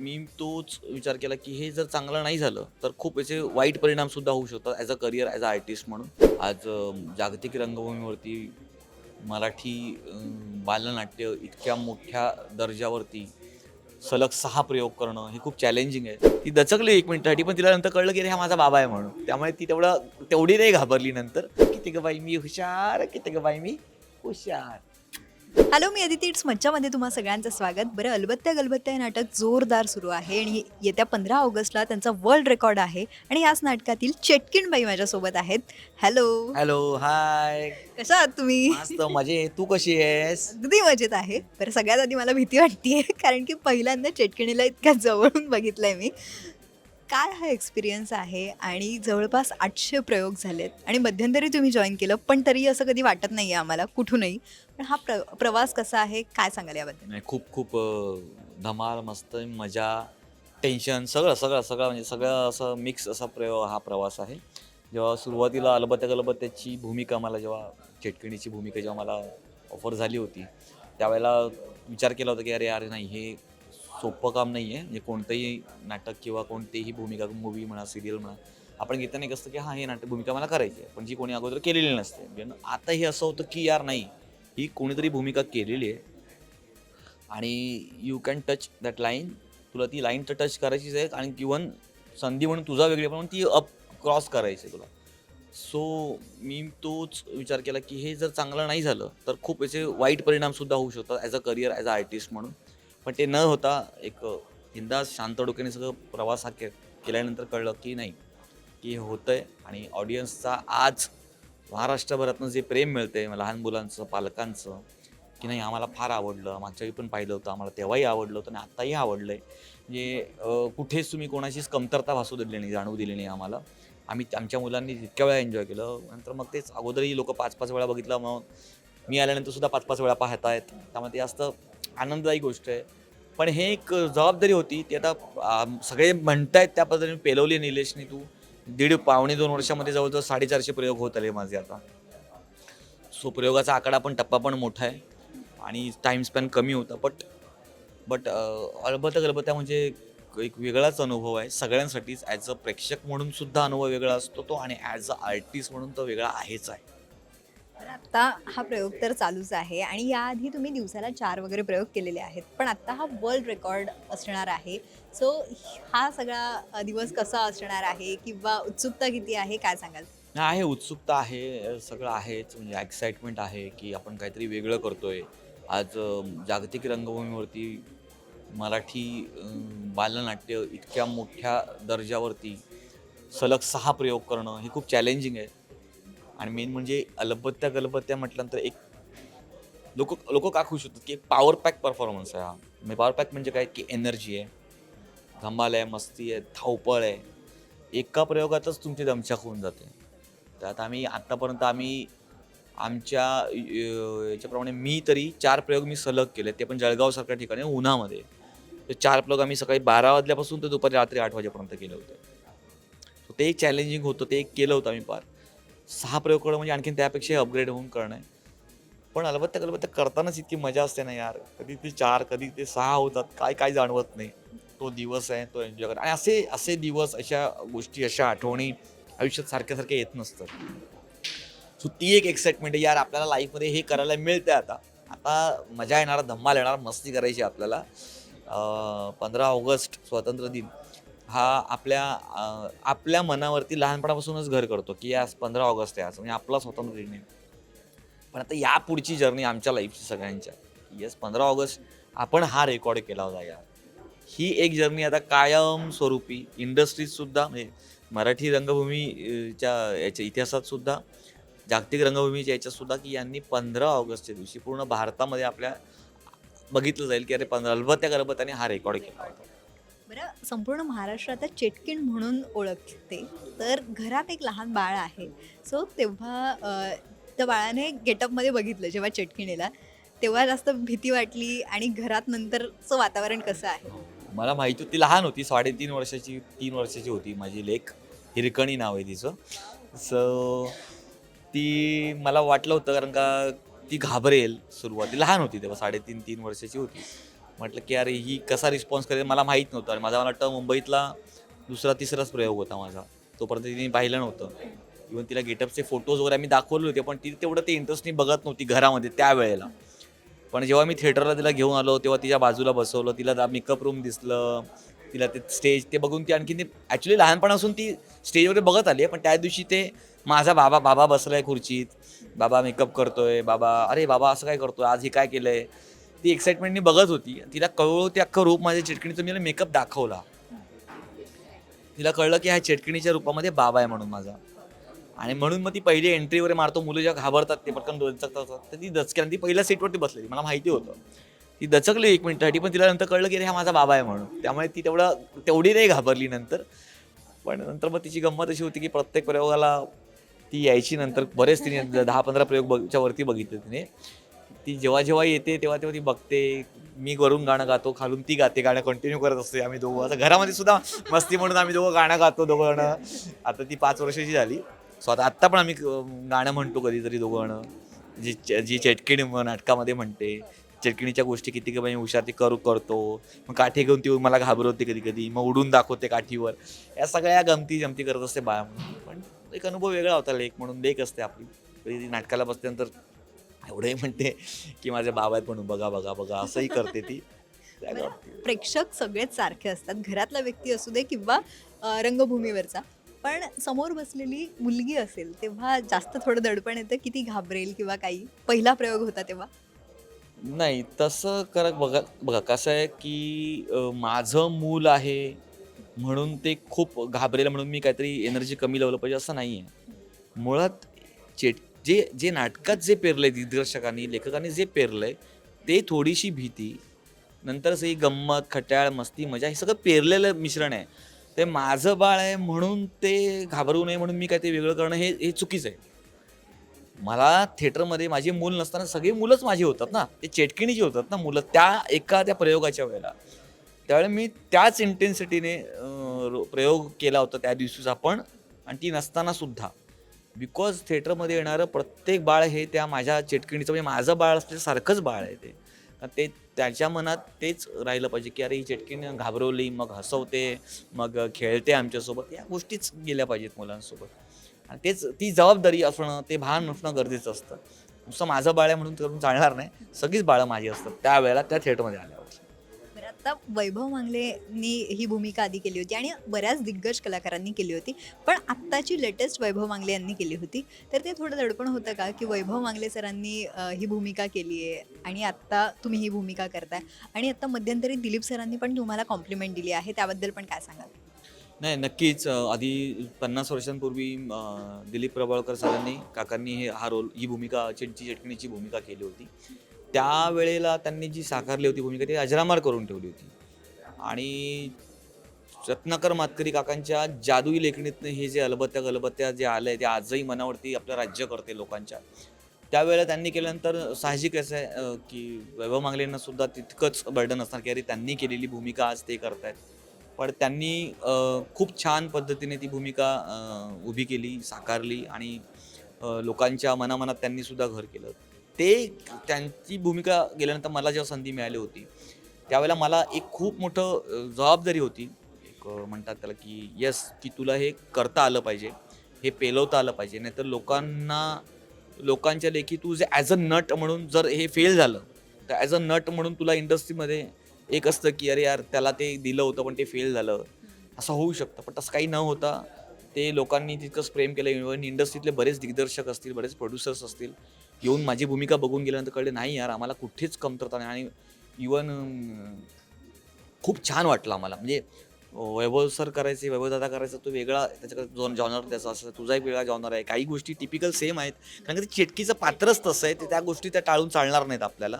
मी तोच विचार केला की हे जर चांगलं नाही झालं तर खूप याचे वाईट परिणाम सुद्धा होऊ शकतात as a career as a artist म्हणून. आज जागतिक रंगभूमीवरती मराठी बालनाट्य इतक्या मोठ्या दर्जावरती सलग सहा प्रयोग करणं हे खूप चॅलेंजिंग आहे. ती दचकली एक मिनिटासाठी पण तिला नंतर कळलं की हा माझा बाबा आहे म्हणून. त्यामुळे ती तेवढं तेवढी नाही घाबरली नंतर किती ग बाई मी हुशार किती ग बाई मी हुशार. हॅलो मी अदिती इट्स मज्जामध्ये तुम्हा सगळ्यांचं स्वागत. बरं अलबत्त्या गलबत्त्या हे नाटक जोरदार सुरू आहे आणि येत्या पंधरा ऑगस्टला त्यांचा वर्ल्ड रेकॉर्ड आहे आणि याच नाटकातील चेटकिनबाई माझ्यासोबत आहेत. हॅलो हॅलो हाय कशा आहात तुम्ही? मस्त मजे तू कशी आहेस? अगदी मजेत आहे. बरं सगळ्यात आधी मला भीती वाटतेय कारण की पहिल्यांदा चेटकिणीला इतक्या जवळून बघितलंय मी. काय हा एक्सपिरियन्स आहे? आणि जवळपास आठशे प्रयोग झालेत. आणि मध्यंतरी तुम्ही जॉईन केलं पण तरी असं कधी वाटत नाही आहे आम्हाला कुठूनही. पण हा प्र प्रवास कसा आहे? काय सांगाल याबद्दल? नाही खूप खूप धमाल मस्त मजा टेन्शन सगळं सगळं सगळं म्हणजे सगळं असं मिक्स असा प्रयोग हा प्रवास आहे. जेव्हा सुरुवातीला अलबत्या गलबत्याची भूमिका मला जेव्हा चेटकिणीची भूमिका जेव्हा मला ऑफर झाली होती त्यावेळेला विचार केला होता की अरे अरे नाही हे सोपं काम नाही आहे म्हणजे कोणतंही नाटक किंवा कोणतीही भूमिका मूवी म्हणा सिरियल म्हणा आपण घेताना एक असतं की हां हे नाटक भूमिका मला करायची आहे. पण जी कोणी अगोदर केलेली नसते. म्हणजे आता हे असं होतं की यार नाही. ही कोणीतरी भूमिका केलेली आहे. आणि you can touch that line तुला ती लाईन तर टच करायचीच आहे. आणि इवन संधी म्हणून तुझा वेगळी पण ती अप क्रॉस करायची आहे तुला. सो मी तोच विचार केला की हे जर चांगलं नाही झालं तर खूप याचे वाईट परिणामसुद्धा होऊ शकतात as a career as a artist म्हणून. पण ते न होता एक बिंदास शांत डोक्याने सगळं प्रवास हा के केल्यानंतर कळलं की नाही की हे होतं आहे आणि ऑडियन्सचा आज महाराष्ट्रभरातनं जे प्रेम मिळते लहान मुलांचं पालकांचं की नाही आम्हाला फार आवडलं. मागच्या वेळी पण पाहिलं होतं आम्हाला तेव्हाही आवडलं होतं आणि आत्ताही आवडलं आहे म्हणजे कुठेच तुम्ही कोणाचीच कमतरता भासू दिली नाही जाणवू दिली नाही आम्हाला. आम्ही आमच्या मुलांनी जितक्या वेळा एन्जॉय केलं नंतर मग तेच अगोदरही लोक पाच पाच वेळा बघितलं मग मी आल्यानंतर सुद्धा पाच पाच वेळा पाहत आहेत त्यामुळे ते जास्त आनंददायी गोष्ट आहे. पण हे एक जबाबदारी होती ती आता सगळे म्हणतायत त्या पद्धतीने पेलवली निलेशनी तू. दीड पावणे दोन वर्षामध्ये जवळजवळ साडेचारशे प्रयोग होत आले माझे आता. सो प्रयोगाचा आकडा पण टप्पा पण मोठा आहे. आणि टाईम स्पॅन कमी होता बट बट अलबत गलबत्या म्हणजे एक वेगळाच अनुभव आहे. सगळ्यांसाठीच ॲज अ प्रेक्षक म्हणून सुद्धा अनुभव वेगळा असतो तो आणि ॲज अ आर्टिस्ट म्हणून तो वेगळा आहेच आहे. तर आत्ता हा प्रयोग तर चालूच आहे आणि याआधी तुम्ही दिवसाला चार वगैरे प्रयोग केलेले आहेत पण आत्ता हा वर्ल्ड रेकॉर्ड असणार आहे. सो हा सगळा दिवस कसा असणार आहे किंवा उत्सुकता किती आहे काय सांगाल? आहे उत्सुकता आहे सगळं आहेच. म्हणजे एक्साइटमेंट आहे की आपण काहीतरी वेगळं करतोय. आज जागतिक रंगभूमीवरती मराठी बालनाट्य इतक्या मोठ्या दर्जावरती सलग सहा प्रयोग करणं हे खूप चॅलेंजिंग आहे. आणि मेन म्हणजे अलबत्त्या गलबत्त्या म्हटल्यानंतर एक लोक लोक का खुश होतात की एक पॉवर पॅक परफॉर्मन्स आहे हा. म्हणजे पॉवर पॅक म्हणजे काय? की एनर्जी आहे. धमाल आहे मस्ती आहे धावपळ आहे. एका प्रयोगातच तुमची दमछाक होऊन जाते. तर आता आम्ही आत्तापर्यंत आम्ही आमच्या याच्याप्रमाणे मी तरी चार प्रयोग मी सलग केले ते पण जळगावसारख्या ठिकाणी उन्हामध्ये. तर चार प्रयोग आम्ही सकाळी बारा वाजल्यापासून ते दुपारी रात्री आठ वाजेपर्यंत केले होते. ते एक चॅलेंजिंग होतं ते एक केलं होतं आम्ही पार. सहा प्रयोग करणं म्हणजे आणखीन त्यापेक्षा अपग्रेड होऊन करणं आहे. पण अलबत्त्या कलबत्त्या करतानाच इतकी मजा असते ना यार. कधी ते चार कधी ते सहा होतात काय काय जाणवत नाही. तो दिवस आहे तो एन्जॉय कर आणि असे असे दिवस अशा गोष्टी अशा आठवणी आयुष्यात सारख्या सारख्या येत नसतात. सो ती एक एक्साइटमेंट आहे. यार आपल्याला लाईफमध्ये हे करायला मिळते आता. आता मजा येणार धम्माल येणार मस्ती करायची आपल्याला. पंधरा ऑगस्ट स्वातंत्र्य दिन. हा आपल्या आपल्या मनावरती लहानपणापासूनच घर करतो की आज पंधरा ऑगस्ट आहे आज म्हणजे आपला स्वतंत्र दिन आहे पण आता या पुढची जर्नी आमच्या लाईफची सगळ्यांच्या. येस पंधरा ऑगस्ट आपण हा रेकॉर्ड केला होता यार. ही एक जर्नी आता कायम स्वरूपी म्हणजे मराठी रंगभूमीच्या याच्या इतिहासातसुद्धा जागतिक रंगभूमीच्या याच्यातसुद्धा की यांनी पंधरा ऑगस्टच्या दिवशी पूर्ण भारतामध्ये आपल्या बघितलं जाईल की अरे पंधरा अलबत्या गलबत्याने हा रेकॉर्ड केला होता. बरं संपूर्ण महाराष्ट्र आता चेटकिण म्हणून ओळखते. तर घरात एक लहान बाळ आहे. सो तेव्हा त्या बाळाने गेटअपमध्ये बघितलं जेव्हा चेटकिणीला तेव्हा जास्त भीती वाटली आणि घरात नंतरचं वातावरण कसं आहे? हो. मला माहिती होती लहान होती साडेतीन वर्षाची तीन वर्षाची होती माझी लेख. हिरकणी नाव आहे तिचं. सो ती मला वाटलं होतं कारण का ती घाबरेल सुरुवाती. लहान होती तेव्हा साडेतीन तीन वर्षाची होती. म्हटलं की अरे ही कसा रिस्पॉन्स करेल मला माहीत नव्हतं. आणि माझा मला वाटतं मुंबईतला दुसरा तिसराच प्रयोग होता माझा. तोपर्यंत तिने पाहिलं नव्हतं. इव्हन तिला गेटअपचे फोटोज वगैरे आम्ही दाखवले होते पण ती तेवढं ते इंटरेस्टनी बघत नव्हती घरामध्ये त्यावेळेला. पण जेव्हा मी थिएटरला तिला घेऊन आलो तेव्हा तिच्या बाजूला बसवलं तिला मेकअप रूम दिसलं तिला ते स्टेज ते बघून ती आणखी ॲक्च्युली लहानपणापासून ती स्टेजवर बघत आली आहे पण त्या दिवशी ते माझा बाबा बाबा बसला आहे खुर्चीत. बाबा मेकअप करतोय बाबा अरे बाबा असं काय करतोय? आज हे काय केलं आहे ती एक्साइटमेंटनी बघत होती. तिला कळलं ते अख्खं रूप माझ्या चिटकिणीचं मी मेकअप दाखवला. तिला कळलं की ह्या चिटकिणीच्या रूपामध्ये बाबा आहे म्हणून माझा. आणि म्हणून मग ती पहिली एंट्री वगैरे मारतो मुलं जेव्हा घाबरतात ते पटकन दचकतात तर ती दचक्या ती पहिल्या सीटवरती बसलेली मला माहिती होतं. ती दचकली एक मिनिटासाठी पण तिला नंतर कळलं की अरे हा माझा बाबा आहे म्हणून. त्यामुळे ती तेवढा तेवढी नाही घाबरली नंतर. पण नंतर मग तिची गंमत अशी होती की प्रत्येक प्रयोगाला ती यायची नंतर बरेच तिने दहा पंधरा प्रयोग बघच्या वरती बघितले तिने. ती जेव्हा जेव्हा येते तेव्हा तेव्हा ती बघते. मी वरून गाणं गातो खालून ती गाते. गाणं कंटिन्यू करत असते आम्ही दोघं. आता घरामध्ये सुद्धा मस्ती म्हणून आम्ही दोघं गाणं गातो दोघं जणं आता ती पाच वर्षाची झाली. सो आता आत्ता पण आम्ही गाणं म्हणतो कधीतरी दोघं जणं जी जी चटकिणी नाटकामध्ये म्हणते. चटकिणीच्या गोष्टी किती काही हुशार ती करू करतो. मग काठी घेऊन ती मला घाबरवते कधी कधी. मग उडून दाखवते काठीवर. या सगळ्या गमती जमती करत असते बाया म्हणून पण एक अनुभव वेगळा होता लेख म्हणून. लेख असते आपली. कधी नाटकाला बसल्यानंतर एवढंही म्हणते की माझे बाबा आहेत म्हणून बघा बघा बघा असंही करते ती. प्रेक्षक सगळेच सारखे असतात. घरातला व्यक्ती असू दे किंवा रंगभूमीवरचा. पण समोर बसलेली मुलगी असेल तेव्हा जास्त थोडं दडपण येतं. किती घाबरेल किंवा काही? पहिला प्रयोग होता तेव्हा? नाही तसं कर बघा बघा कसं आहे की माझं मूल आहे म्हणून ते खूप घाबरेल म्हणून मी काहीतरी एनर्जी कमी लावलं पाहिजे असं नाही आहे मुळात चे जे जे नाटकात जे पेरलंय दिग्दर्शकांनी लेखकांनी जे पेरलंय ते थोडीशी भीती नंतर ही गंमत खट्याळ मस्ती मजा हे सगळं पेरलेलं मिश्रण आहे. ते माझं बाळ आहे म्हणून ते घाबरू नये म्हणून मी काय ते वेगळं करणं हे हे चुकीचं आहे. मला थिएटरमध्ये माझी मूल नसताना सगळी मुलंच माझी होतात ना. ते चेटकिणीची होतात ना मुलं त्या एका त्या प्रयोगाच्या वेळेला. त्यावेळेला मी त्याच इंटेन्सिटीने प्रयोग केला होता त्या दिवशीचा पण आणि ती नसताना सुद्धा. बिकॉज थिएटरमध्ये येणारं प्रत्येक बाळ हे त्या माझ्या चेटकिणीचं म्हणजे माझं बाळ असल्यासारखंच बाळ आहे ते. ते त्याच्या मनात तेच राहिलं पाहिजे की अरे ही चेटकीनं घाबरवली मग हसवते मग खेळते आमच्यासोबत. या गोष्टीच गेल्या पाहिजेत मुलांसोबत. आणि तेच ती जबाबदारी असणं ते भान असणं गरजेचं असतं. नुसतं माझं बाळ आहे म्हणून करून चालणार नाही. सगळीच बाळं माझी असतात. त्यावेळेला त्या थिएटरमध्ये आल्या आता वैभव मांगलेनी ही भूमिका आधी केली होती आणि बऱ्याच दिग्गज कलाकारांनी केली होती. पण आत्ताची लेटेस्ट वैभव मांगले यांनी केली होती. तर ते थोडं दडपण होतं का की वैभव मांगले सरांनी ही भूमिका केली आहे आणि आत्ता तुम्ही ही भूमिका करताय? आणि आत्ता मध्यंतरी दिलीप सरांनी पण तुम्हाला कॉम्प्लिमेंट दिली आहे. त्याबद्दल पण काय सांगाल? नाही नक्कीच आधी पन्नास वर्षांपूर्वी दिलीप प्रभाळकर सरांनी काकांनी हे हा रोल ही भूमिका चिंची चटणीची भूमिका केली होती. त्यावेळेला त्यांनी जी साकारली होती भूमिका ती अजरामार करून ठेवली होती. आणि रत्नाकर मातकरी काकांच्या जादुई लेखणीतनं हे जे अलबत्या गलबत्या जे आलं आहे ते आजही मनावरती आपलं राज्य करते लोकांच्या. त्यावेळेला त्यांनी केल्यानंतर साहजिक असं आहे की वैभव मांगलेंना सुद्धा तितकंच बर्डन असणार की अरे त्यांनी केलेली भूमिका आज ते करतायत. पण त्यांनी खूप छान पद्धतीने ती भूमिका उभी केली साकारली आणि लोकांच्या मनामनात त्यांनी सुद्धा घर केलं. ते त्यांची भूमिका गेल्यानंतर मला जेव्हा संधी मिळाली होती त्यावेळेला मला एक खूप मोठं जबाबदारी होती. एक म्हणतात त्याला की यस की तुला हे करता आलं पाहिजे हे पेलवता आलं पाहिजे नाहीतर लोकांना लोकांच्या लेखी तू जे ॲज अ नट म्हणून जर हे फेल झालं तर ॲज अ नट म्हणून तुला इंडस्ट्रीमध्ये एक असतं की अरे यार त्याला ते दिलं होतं पण ते फेल झालं. असं होऊ शकतं पण तसं काही न होता ते लोकांनी तितकंच प्रेम केलं. इंडस्ट्रीतले बरेच दिग्दर्शक असतील बरेच प्रोड्युसर्स असतील येऊन माझी भूमिका बघून गेल्यानंतर कळले नाही यार आम्हाला कुठेच कमतरता नाही. आणि इवन खूप छान वाटलं आम्हाला. म्हणजे वैभव सर करायचे वैभव दादा करायचा तो वेगळा त्याच्याकडे जो जॉनर त्याचा असं तुझा एक वेगळा जॉनर आहे. काही गोष्टी टिपिकल सेम आहेत. कारण की ते चेटकीचं पात्रच तसं आहे ते त्या गोष्टी त्या टाळून चालणार नाहीत आपल्याला.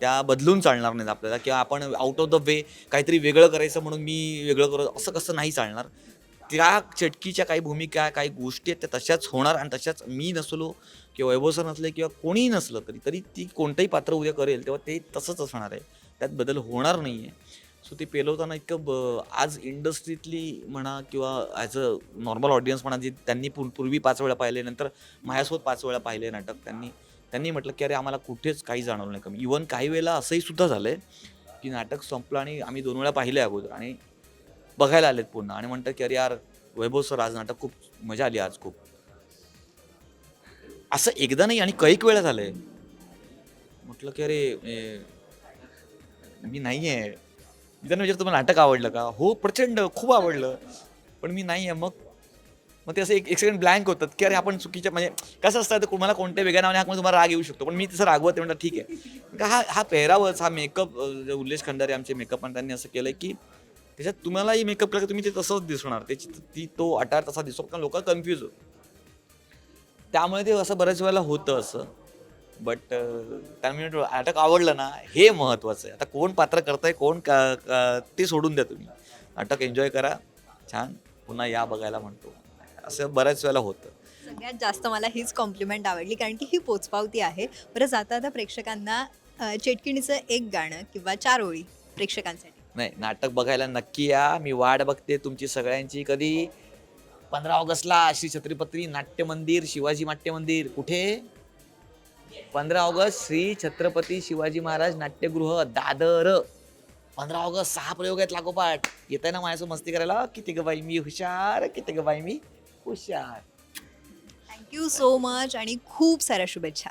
त्या बदलून चालणार नाहीत आपल्याला. किंवा आपण आउट ऑफ द वे काहीतरी वेगळं करायचं म्हणून मी वेगळं करत असं कसं नाही चालणार. त्या चटकीच्या काही भूमिका काही गोष्टी आहेत त्या तशाच होणार आणि तशाच मी नसलो किंवा वैभव सर नसले किंवा कोणीही नसलं तरी तरी ती कोणतंही पात्र उद्या करेल तेव्हा ते तसंच असणार आहे. त्यात बदल होणार नाही आहे सो ते पेलवताना इतकं ब आज इंडस्ट्रीतली म्हणा किंवा ॲज अ नॉर्मल ऑडियन्स म्हणा जे त्यांनी पूर पूर्वी पाच वेळा पाहिले नंतर माझ्यासोबत पाच वेळा पाहिले नाटक त्यांनी त्यांनी म्हटलं की अरे आम्हाला कुठेच काही जाणवलं नाही. कमी इवन काही वेळेला असंही सुद्धा झालं आहे की नाटक संपलं आणि आम्ही दोन वेळा पाहिले अगोदर आणि बघायला आलेत पुन्हा आणि म्हणतात की अरे यार वैभव सर आज नाटक खूप मजा आली आज खूप. असं एकदा नाही आणि कैक वेळा झालंय. म्हटलं की अरे मी नाही आहे मी त्यांना विचारतो तुम्हाला नाटक आवडलं का? हो प्रचंड खूप आवडलं. पण मी नाही आहे मग मग ते असं एक एक सेकंड ब्लँक होतात की अरे आपण चुकीच्या म्हणजे कसं असतं तर कोणत्या वेगळ्या नावाने हाक तुम्हाला राग येऊ शकतो. पण मी तसं रागवत म्हणतात ठीक आहे. का हा हा पेहरावच हा मेकअप उल्लेश खंडारे आमचे मेकअप आणि त्यांनी असं केलं की त्याच्यात तुम्हालाही मेकअप केला तुम्ही ते तसंच दिसणार. त्याची ती तो अटार तसा दिसतो कारण लोक कन्फ्यूज होतो त्यामुळे ते असं बऱ्याच वेळेला होतं असं. बट त्या मी नाटक आवडलं ना हे महत्त्वाचं आहे. आता कोण पात्र करताय कोण का का- ते सोडून द्या तुम्ही. नाटक एन्जॉय करा. छान. पुन्हा या बघायला म्हणतो. असं बऱ्याच वेळेला होतं. सगळ्यात जास्त मला हीच कॉम्प्लिमेंट आवडली कारण की ही पोचपावती आहे. बरं जाता आता प्रेक्षकांना चेटकिणीचं एक गाणं किंवा चार ओळी प्रेक्षकांसाठी. नाही नाटक बघायला नक्की या. मी वाट बघते तुमची सगळ्यांची. कधी? पंधरा ऑगस्टला श्री छत्रपती नाट्य मंदिर शिवाजी नाट्य मंदिर कुठे? पंधरा ऑगस्ट श्री छत्रपती शिवाजी महाराज नाट्यगृह दादर. पंधरा ऑगस्ट सहा प्रयोग आहेत लागोपाठ. येत आहे ना माझ्यासोबत मस्ती करायला? किती ग बाई मी हुशार. किती ग बाई मी हुशार. थँक्यू सो मच आणि खूप साऱ्या शुभेच्छा.